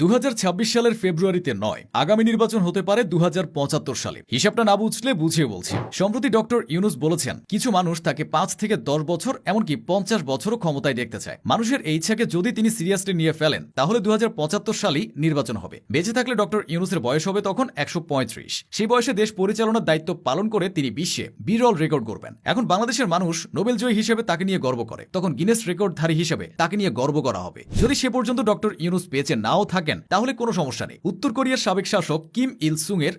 দু হাজার ছাব্বিশ সালের ফেব্রুয়ারিতে নয়, আগামী নির্বাচন হতে পারে দু হাজার পঁচাত্তর সালে। হিসাবটা না বুঝলে বুঝিয়ে বলছি। সম্প্রতি ডক্টর ইউনুস বলেছেন, কিছু মানুষ তাকে পাঁচ থেকে দশ বছর, এমনকি পঞ্চাশ বছরও ক্ষমতায় দেখতে চায়। মানুষের এই ইচ্ছাকে যদি তিনি সিরিয়াসলি নিয়ে ফেলেন, তাহলে দু সালেই নির্বাচন হবে। বেঁচে থাকলে ডক্টর ইউনুসের বয়স হবে তখন একশো পঁয়ত্রিশ। সেই বয়সে দেশ পরিচালনার দায়িত্ব পালন করে তিনি বিশ্বে বিরল রেকর্ড করবেন এখন বাংলাদেশের মানুষ নোবেল জয়ী হিসেবে তাকে নিয়ে গর্ব করে। তখন গিনেস রেকর্ডধারী হিসেবে তাকে নিয়ে গর্ব করা হবে। যদি সে পর্যন্ত ডক্টর ইউনুস বেঁচে নাও থাকেন তাহলে কোনো সমস্যা নেই। উত্তর কোরিয়ার সাবেক শাসক কিম ইল সুং এর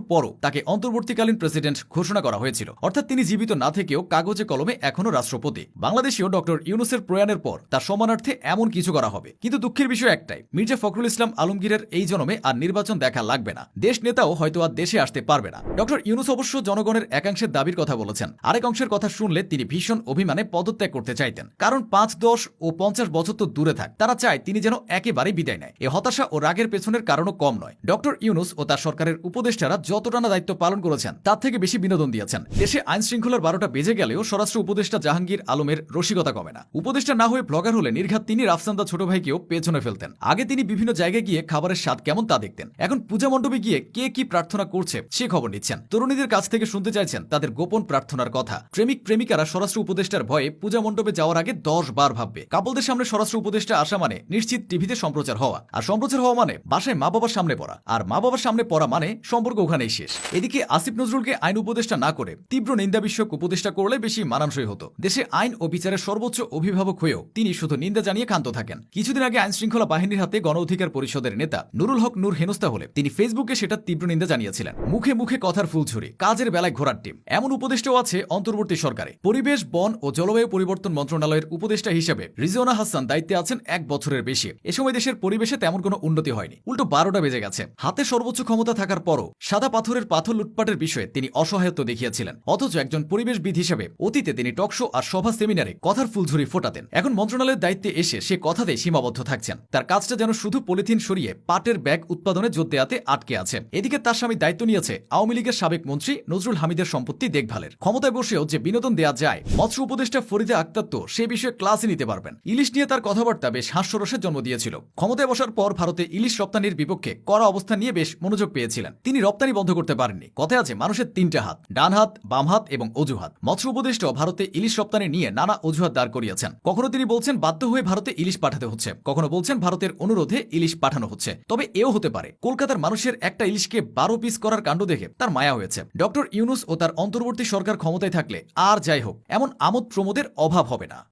পরও তাকে অন্তর্বর্তীকালীন প্রেসিডেন্ট ঘোষণা করা হয়েছিল। অর্থাৎ তিনি জীবিত না থেকেও কাগজে কলমে এখনও রাষ্ট্রপতি। বাংলাদেশেও ডক্টর ইউনুসের প্রয়াণের পর তার সমানার্থে এমন কিছু করা হবে। কিন্তু দুঃখের বিষয় একটাই, মির্জা ফখরুল ইসলাম আলমগীরের এই জন্মে আর নির্বাচন দেখা লাগবে না। দেশ নেতাও হয়তো আর দেশে আসতে পারবে না। ডক্টর ইউনুস অবশ্য জনগণের একাংশের দাবির কথা বলেছেন। আরেক অংশের কথা শুনলে তিনি ভীষণ অভিমানে পদত্যাগ করতে চাইতেন। কারণ পাঁচ, দশ ও পঞ্চাশ বছর তো দূরে থাক। তারা চায় তিনি যেন একেবারে বিদায় নেয়। এ হতাশা ও রাগের পেছনের কারণও কম নয়। ডক্টর ইউনুস ও তার সরকারের উপদেষ্টারা যতটা না দায়িত্ব পালন করেছেন, তার থেকে বেশি বিনোদন দিয়েছেন। দেশে আইন শৃঙ্খলার বারোটা বেজে গেলেও স্বরাষ্ট্র উপদেষ্টা জাহাঙ্গীর আলমের রসিকতা কমে না। উপদেষ্টা না হয়ে ব্লগার হলে নির্ঘাত তিনি রাফসান্দা ছোট ভাইকেও পেছনে ফেলতেন। আগে তিনি বিভিন্ন জায়গায় গিয়ে খাবারের স্বাদ কেমন তা দেখতেন। এখন পূজা মণ্ডপে গিয়ে কে কি প্রার্থনা করছে সে খবর নিচ্ছেন। তরুণীদের কাছ থেকে শুনতে চাইছেন তাদের গোপন প্রার্থনার কথা। প্রেমিক প্রেমিকারা স্বরাষ্ট্র উপদেষ্টার ভয়ে পূজা মণ্ডপে যাওয়ার আগে দশ বার ভাববে। কাপলদের সামনে স্বরাষ্ট্র উপদেষ্টা আসা মানে নিশ্চিত টিভিতে সম্প্রচার হওয়া। আর সম্প্রচার হওয়া মানে বাসায় মা বাবার সামনে পড়া। আর মা বাবার সামনে পড়া মানে সম্পর্ক ওখানেই শেষ। এদিকে আসিফ নজরুলকে আইন উপদেষ্টা না করে তীব্র নিন্দা বিষয়ক উপদেষ্টা করলে বেশি মানানসই হতো। দেশে আইন ও বিচারের সর্বোচ্চ অভিভাবক হয়েও তিনি শুধু নিন্দা জানিয়ে ক্ষান্ত থাকেন। কিছুদিন আগে আইন শৃঙ্খলা বাহিনীর হাতে গণ অধিকার পরিষদের নেতা নুরুল হক নূর হেনস্তা হলে তিনি ফেসবুকে সেটা তীব্র নিন্দা জানিয়েছিলেন। মুখে মুখে কথার ফুলঝুরি, কাজের বেলায় ঘোরার টিম। এমন উপদেষ্টাও আছে অন্তর্বর্তী সরকারে। পরিবেশ, বন ও জলবায়ু পরিবর্তন মন্ত্রণালয়ের উপদেষ্টা হিসেবে রিজওয়ানা হাসান দায়িত্বে আছেন এক বছরের বেশি। এ সময় দেশের পরিবেশে তেমন কোনো উন্নতি হয়নি। উল্টো বারোটা বেজে গেছে। হাতে সর্বোচ্চ ক্ষমতা থাকার পরও সাদা পাথরের পাথর লুটপাটের বিষয়ে তিনি অসহায়ত্ব দেখিয়েছিলেন। অথচ একজন পরিবেশবিদ হিসেবে অতীতে তিনি টকশো আর সভা সেমিনারে কথার ফুলঝুরি ফোটাতেন। এখন মন্ত্রণালয়ের দায়িত্বে এসে সে কথাতে সীমাবদ্ধ থাকছেন। তার কাজটা যেন শুধু পলিথিন সরিয়ে পাটের ব্যাগ উৎপাদনে জোর দেয়াতে আটকে আছে। এদিকে তার স্বামী দায়িত্ব নিয়েছে আওয়ামী লীগের সাবেক মন্ত্রী নজরুল হামিদের সম্পত্তি দেখভালের। ক্ষমতায় বসেও যে বিনোদন দেয়া যায়, মৎস্য উপদেষ্টা ফরিদা আক্তার তো সে বিষয়ে ক্লাসে নিতে পারবেন। ইলিশ নিয়ে তার কথাবার্তা বেশ হাস্যরসের জন্ম দিয়েছিল। ক্ষমতায় বসার পর ভারতে ইলিশ রপ্তানির বিপক্ষে কড়া অবস্থা নিয়ে বেশ মনোযোগ পেয়েছিলেন। তিনি রপ্তানি বন্ধ করতে পারেননি। কথায় আছে, মানুষের তিনটে হাত, ডান হাত, বাম হাত এবং অজুহাত। মৎস্য উপদেষ্টাও ভারতে ইলিশ রপ্তানি নিয়ে নানা অজুহাত দাঁড় করিয়েছেন। কখনো তিনি বলছেন, বাধ্য হয়ে ভারতে ইলিশ পাঠাতে হচ্ছে। কখনো বলছেন, ভারতের অনুরোধে ইলিশ পাঠানো হচ্ছে। তবে এও হতে পারে, কলকাতার মানুষের একটা ইলিশকে বারো পিস করার কাণ্ড দেখে তার মায়া হয়েছে। ডক্টর ইউনুস ও তার অন্তর্বর্তী সরকার ক্ষমতায় থাকলে আর যাই হোক, এমন আমোদ প্রমোদের অভাব হবে না।